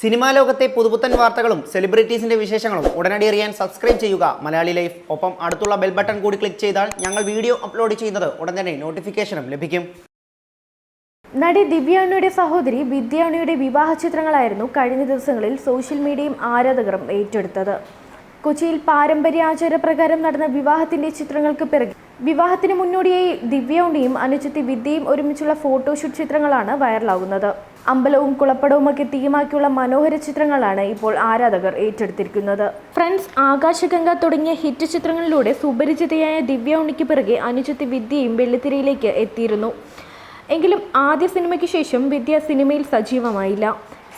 Cinema ലോകത്തെ പുതുപുത്തൻ വാർത്തകളും സെലിബ്രിറ്റീസിന്റെ വിശേഷങ്ങളും ഉടനടി അറിയാൻ സബ്സ്ക്രൈബ് ചെയ്യുക. മലയാളി ലൈഫ്. ഒപ്പം അടുത്തുള്ള ബെൽ ബട്ടൺ കൂടി ക്ലിക്ക് ചെയ്താൽ ഞങ്ങൾ വീഡിയോ അപ്ലോഡ് ചെയ്യുന്നത് ഉടൻ തന്നെ നോട്ടിഫിക്കേഷനും ലഭിക്കും. നടി ദിവ്യാണിയുടെ സഹോദരി വിദ്യാണിയുടെ വിവാഹ ചിത്രങ്ങളായിരുന്നു കഴിഞ്ഞ ദിവസങ്ങളിൽ സോഷ്യൽ മീഡിയയും ആരാധകരും ഏറ്റെടുത്തത്. കൊച്ചിയിൽ പാരമ്പര്യാചാര പ്രകാരം നടന്ന വിവാഹത്തിന്റെ ചിത്രങ്ങൾക്ക് പിറകെ വിവാഹത്തിന് മുന്നോടിയായി ദിവ്യയുണ്ടിയും അനുജത്തി വിദ്യയും ഒരുമിച്ചുള്ള ഫോട്ടോഷൂട്ട് ചിത്രങ്ങളാണ് വൈറലാകുന്നത്. അമ്പലവും കുളപ്പടവും ഒക്കെ തീമാക്കിയുള്ള മനോഹര ചിത്രങ്ങളാണ് ഇപ്പോൾ ആരാധകർ ഏറ്റെടുത്തിരിക്കുന്നത്. ഫ്രണ്ട്സ് ആകാശഗംഗ തുടങ്ങിയ ഹിറ്റ് ചിത്രങ്ങളിലൂടെ സുപരിചിതയായ ദിവ്യ ഉണ്ണിക്ക് പിറകെ അനുജത്തി വിദ്യയും വെള്ളിത്തിരയിലേക്ക് എത്തിയിരുന്നു. എങ്കിലും ആദ്യ സിനിമയ്ക്ക് ശേഷം വിദ്യ സിനിമയിൽ സജീവമായില്ല.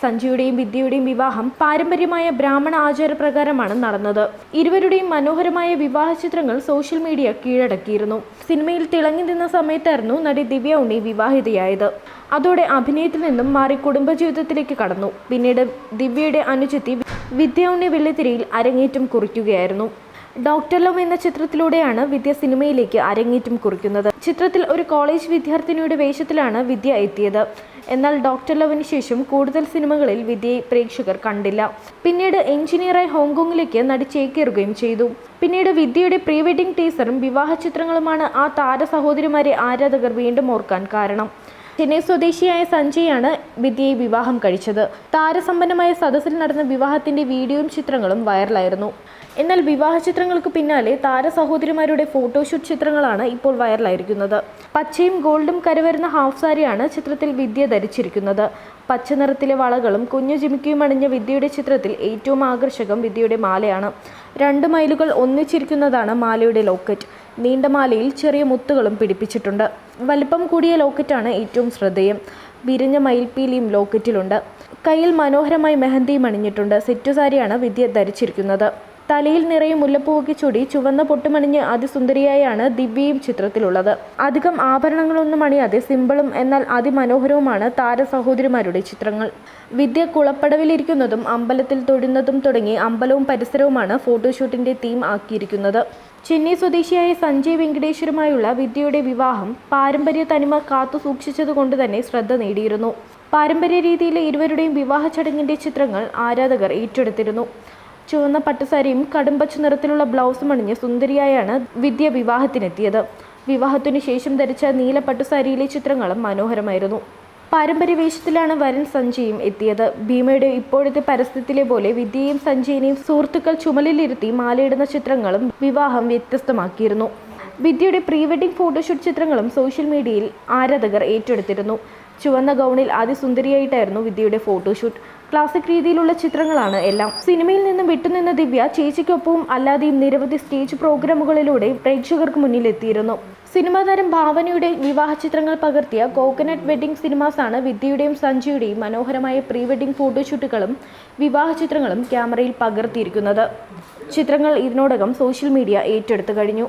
സഞ്ജയുടെയും വിദ്യയുടെയും വിവാഹം പാരമ്പര്യമായ ബ്രാഹ്മണ ആചാരപ്രകാരമാണ് നടന്നത്. ഇരുവരുടെയും മനോഹരമായ വിവാഹ ചിത്രങ്ങൾ സോഷ്യൽ മീഡിയ കീഴടക്കിയിരുന്നു. സിനിമയിൽ തിളങ്ങി നിന്ന സമയത്തായിരുന്നു നടി ദിവ്യ ഉണ്ണി വിവാഹിതയായത്. അതോടെ അഭിനയത്തിൽ നിന്നും മാറി കുടുംബജീവിതത്തിലേക്ക് കടന്നു. പിന്നീട് ദിവ്യയുടെ അനുജത്തി വിദ്യ ഉണ്ണി വെള്ളിത്തിരയിൽ അരങ്ങേറ്റം കുറിക്കുകയായിരുന്നു. ഡോക്ടർ ലവ് എന്ന ചിത്രത്തിലൂടെയാണ് വിദ്യ സിനിമയിലേക്ക് അരങ്ങേറ്റം കുറിക്കുന്നത്. ചിത്രത്തിൽ ഒരു കോളേജ് വിദ്യാർത്ഥിനിയുടെ വേഷത്തിലാണ് വിദ്യ എത്തിയത്. എന്നാൽ ഡോക്ടർ ലവിന് ശേഷം കൂടുതൽ സിനിമകളിൽ വിദ്യയെ പ്രേക്ഷകർ കണ്ടില്ല. പിന്നീട് എഞ്ചിനീയറായി ഹോങ്കോങ്ങിലേക്ക് നടി ചേക്കേറുകയും ചെയ്തു. പിന്നീട് വിദ്യയുടെ പ്രീ വെഡിംഗ് ടീസറും വിവാഹ ചിത്രങ്ങളുമാണ് ആ താര സഹോദരിമാരെ ആരാധകർ വീണ്ടും ഓർക്കാൻ കാരണം. ചെന്നൈ സ്വദേശിയായ സഞ്ജയാണ് വിദ്യയെ വിവാഹം കഴിച്ചത്. താരസമ്പന്നമായ സദസ്സിൽ നടന്ന വിവാഹത്തിന്റെ വീഡിയോയും ചിത്രങ്ങളും വൈറലായിരുന്നു. എന്നാൽ വിവാഹ ചിത്രങ്ങൾക്ക് പിന്നാലെ താര സഹോദരിമാരുടെ ഫോട്ടോഷൂട്ട് ചിത്രങ്ങളാണ് ഇപ്പോൾ വൈറലായിരിക്കുന്നത്. പച്ചയും ഗോൾഡും കരവരുന്ന ഹാഫ് സാരിയാണ് ചിത്രത്തിൽ വിദ്യ ധരിച്ചിരിക്കുന്നത്. പച്ച നിറത്തിലെ വളകളും കുഞ്ഞു ജിമിക്കയും അണിഞ്ഞ വിദ്യയുടെ ചിത്രത്തിൽ ഏറ്റവും ആകർഷകം വിദ്യയുടെ മാലയാണ്. രണ്ട് മൈലുകൾ ഒന്നിച്ചിരിക്കുന്നതാണ് മാലയുടെ ലോക്കറ്റ്. നീണ്ട മാലയിൽ ചെറിയ മുത്തുകളും പിടിപ്പിച്ചിട്ടുണ്ട്. വലിപ്പം കൂടിയ ലോക്കറ്റാണ് ഏറ്റവും ശ്രദ്ധേയം. വിരിഞ്ഞ മയിൽപ്പീലിയും ലോക്കറ്റിലുണ്ട്. കയ്യിൽ മനോഹരമായി മെഹന്തിയും അണിഞ്ഞിട്ടുണ്ട്. സെറ്റു സാരിയാണ് വിദ്യ ധരിച്ചിരിക്കുന്നത്. തലയിൽ നിറയെ മുല്ലപ്പൂവൊക്കെ ചൂടി ചുവന്ന പൊട്ടുമണിഞ്ഞ് അതിസുന്ദരിയായാണ് ദിവ്യയും ചിത്രത്തിലുള്ളത്. അധികം ആഭരണങ്ങളൊന്നും അണിയാതെ സിമ്പിളും എന്നാൽ അതിമനോഹരവുമാണ് താരസഹോദരിമാരുടെ ചിത്രങ്ങൾ. വിദ്യ കുളപ്പടവിലിരിക്കുന്നതും അമ്പലത്തിൽ തൊഴുന്നതും തുടങ്ങി അമ്പലവും പരിസരവുമാണ് ഫോട്ടോഷൂട്ടിന്റെ തീം ആക്കിയിരിക്കുന്നത്. ചെന്നൈ സ്വദേശിയായ സഞ്ജയ് വെങ്കടേശ്വരുമായുള്ള വിദ്യയുടെ വിവാഹം പാരമ്പര്യ തനിമ കാത്തു സൂക്ഷിച്ചതുകൊണ്ട് തന്നെ ശ്രദ്ധ നേടിയിരുന്നു. പാരമ്പര്യ രീതിയിലെ ഇരുവരുടെയും വിവാഹ ചടങ്ങിന്റെ ചിത്രങ്ങൾ ആരാധകർ ഏറ്റെടുത്തിരുന്നു. ചുവന്ന പട്ടുസാരിയും കടുംപച്ച നിറത്തിലുള്ള ബ്ലൗസും അണിഞ്ഞ് സുന്ദരിയായാണ് വിദ്യ വിവാഹത്തിനെത്തിയത്. വിവാഹത്തിനു ശേഷം ധരിച്ച നീല പട്ടുസാരിയിലെ ചിത്രങ്ങളും മനോഹരമായിരുന്നു. പാരമ്പര്യ വേഷത്തിലാണ് വരൻ സഞ്ജയും എത്തിയത്. ഭീമയുടെ ഇപ്പോഴത്തെ പരസ്യത്തിലെ പോലെ വിദ്യയും സഞ്ജയനെയും സുഹൃത്തുക്കൾ ചുമലിലിരുത്തി മാലയിടുന്ന ചിത്രങ്ങളും വിവാഹം വ്യത്യസ്തമാക്കിയിരുന്നു. വിദ്യയുടെ പ്രീ വെഡിംഗ് ഫോട്ടോഷൂട്ട് ചിത്രങ്ങളും സോഷ്യൽ മീഡിയയിൽ ആരാധകർ ഏറ്റെടുത്തിരുന്നു. ചുവന്ന ഗൗണിൽ അതിസുന്ദരിയായിട്ടായിരുന്നു വിദ്യയുടെ ഫോട്ടോഷൂട്ട്. ക്ലാസിക് രീതിയിലുള്ള ചിത്രങ്ങളാണ് എല്ലാം. സിനിമയിൽ നിന്നും വിട്ടുനിന്ന ദിവ്യ ചേച്ചിക്കൊപ്പവും അല്ലാതെയും നിരവധി സ്റ്റേജ് പ്രോഗ്രാമുകളിലൂടെ പ്രേക്ഷകർക്ക് മുന്നിലെത്തിയിരുന്നു. സിനിമാ താരം ഭാവനയുടെ വിവാഹ ചിത്രങ്ങൾ പകർത്തിയ കോക്കനട്ട് വെഡ്ഡിംഗ് സിനിമാസാണ് വിദ്യയുടെയും സഞ്ജയുടെയും മനോഹരമായ പ്രീ വെഡിംഗ് ഫോട്ടോഷൂട്ടുകളും വിവാഹ ചിത്രങ്ങളും ക്യാമറയിൽ പകർത്തിയിരിക്കുന്നത്. ചിത്രങ്ങൾ ഇതിനോടകം സോഷ്യൽ മീഡിയ ഏറ്റെടുത്തു കഴിഞ്ഞു.